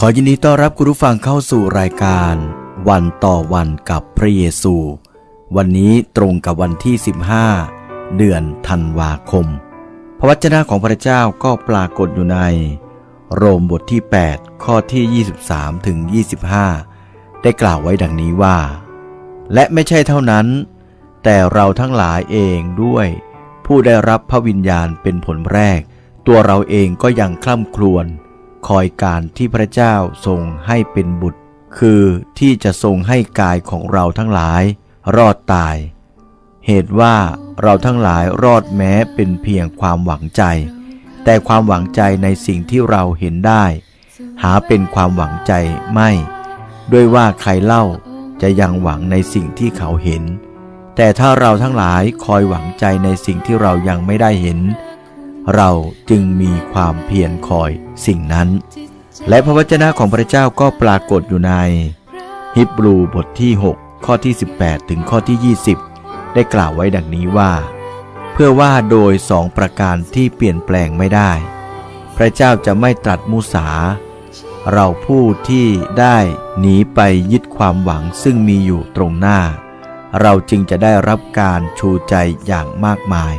ขอยินดีต้อนรับคุณผู้ฟังเข้าสู่รายการ วันต่อวันกับพระเยซู วันนี้ตรงกับวันที่ 15 เดือนธันวาคม พระวจนะของพระเจ้าก็ปรากฏอยู่ใน โรมบทที่ 8 ข้อที่ 23 ถึง 25 ได้กล่าวไว้ดังนี้ว่า และไม่ใช่เท่านั้น แต่เราทั้งหลายเองด้วย ผู้ได้รับพระวิญญาณเป็นผลแรก ตัวเราเองก็ยังคล่ำครวญ คอยการที่พระเจ้าทรงให้เป็นบุตร คือที่จะทรงให้กายของเราทั้งหลาย รอดตาย เหตุว่าเราทั้งหลายรอดแม้เป็นเพียงความหวังใจ แต่ความหวังใจในสิ่งที่เราเห็นได้ หาเป็นความหวังใจไม่ ด้วยว่าใครเล่าจะยังหวังในสิ่งที่เขาเห็น แต่ถ้าเราทั้งหลายคอยหวังใจในสิ่งที่เรายังไม่ได้เห็น เราจึงมีความเพียรคอยสิ่งนั้น และพระวจนะของพระเจ้าก็ปรากฏอยู่ใน ฮิบรูบทที่ 6 ข้อที่ 18 ถึงข้อที่ 20 ได้กล่าวไว้ดังนี้ว่า เพื่อว่าโดยสองประการที่เปลี่ยนแปลงไม่ได้ พระเจ้าจะไม่ตรัสมุสา เราผู้ที่ได้หนีไปยึดความหวังซึ่งมีอยู่ตรงหน้า เราจึงจะได้รับการชูใจอย่างมากมาย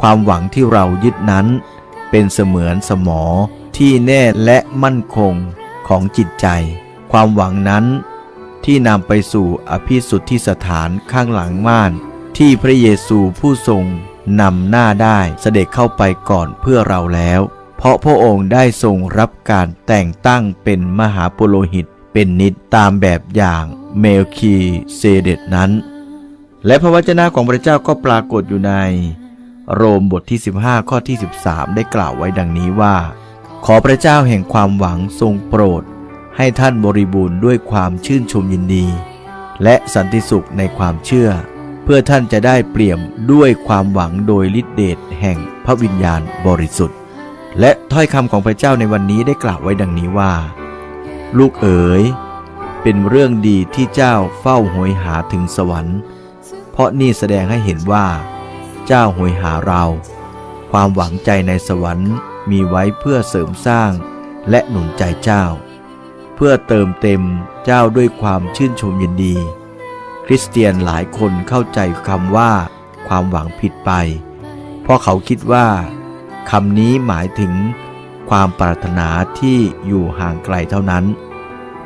ความหวังที่เรายึดนั้น เป็นเสมือนสมอที่แน่และมั่นคงของจิตใจ ความหวังนั้นที่นำไปสู่อภิสุทธิสถานข้างหลังม่าน ที่พระเยซูผู้ทรงนำหน้าได้เสด็จเข้าไปก่อนเพื่อเราแล้ว เพราะพระองค์ได้ทรงรับการแต่งตั้งเป็นมหาปุโรหิตเป็นนิดตามแบบอย่างเมลคีเซเดตนั้น และพระวจนะของพระเจ้าก็ปรากฏอยู่ใน โรมบทที่ 15 ข้อที่ 13 ได้กล่าวไว้ดังนี้ว่า ขอพระเจ้าแห่งความหวังทรงโปรด ให้ท่านบริบูรณ์ด้วยความชื่นชมยินดี และสันติสุขในความเชื่อ เพื่อท่านจะได้เปลี่ยมด้วยความหวังโดยฤทธิเดชแห่งพระวิญญาณบริสุทธิ์ และถ้อยคำของพระเจ้าในวันนี้ได้กล่าวไว้ดังนี้ว่า ลูกเอ๋ยเป็นเรื่องดีที่เจ้าเฝ้าโหยหาถึงสวรรค์ เพราะนี่แสดงให้เห็นว่า เจ้าโหยหาเรา ความหวังใจในสวรรค์มีไว้เพื่อเสริมสร้างและหนุนใจเจ้า เพื่อเติมเต็มเจ้าด้วยความชื่นชมยินดี คริสเตียนหลายคนเข้าใจคำว่า ความหวังผิดไป เพราะเขาคิดว่าคำนี้หมายถึงความปรารถนาที่อยู่ห่างไกลเท่านั้น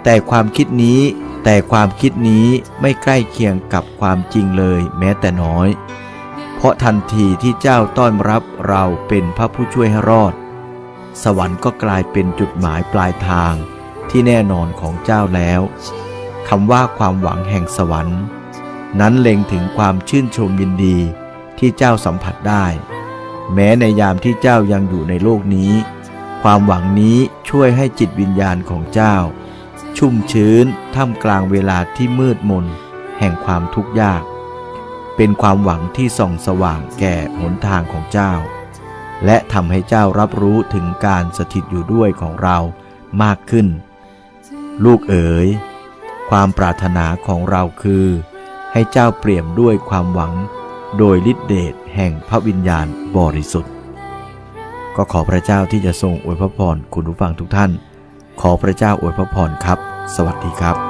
แต่ความคิดนี้แต่ความคิดนี้ไม่ใกล้เคียงกับความจริงเลยแม้แต่น้อย เพราะทันทีที่เจ้าต้อนรับเราเป็นพระผู้ช่วยให้รอด สวรรค์ก็กลายเป็นจุดหมายปลายทางที่แน่นอนของเจ้าแล้วคำว่าความหวังแห่งสวรรค์ นั้นเล็งถึงความชื่นชมยินดีที่เจ้าสัมผัสได้ แม้ในยามที่เจ้ายังอยู่ในโลกนี้ ความหวังนี้ช่วยให้จิตวิญญาณของเจ้า ชุ่มชื้นท่ามกลางเวลาที่มืดมนแห่งความทุกข์ยาก เป็นความหวังที่ส่องสว่างแก่หนทางของเจ้า และทำให้เจ้ารับรู้ถึงการสถิตอยู่ด้วยของเรามากขึ้น ลูกเอ๋ย ความปรารถนาของเราคือ ให้เจ้าเปี่ยมด้วยความหวัง โดยฤทธิเดชแห่งพระวิญญาณบริสุทธิ์ ก็ขอพระเจ้าที่จะทรงอวยพระพรคุณผู้ฟังทุกท่าน ขอพระเจ้าอวยพระพรครับ สวัสดีครับ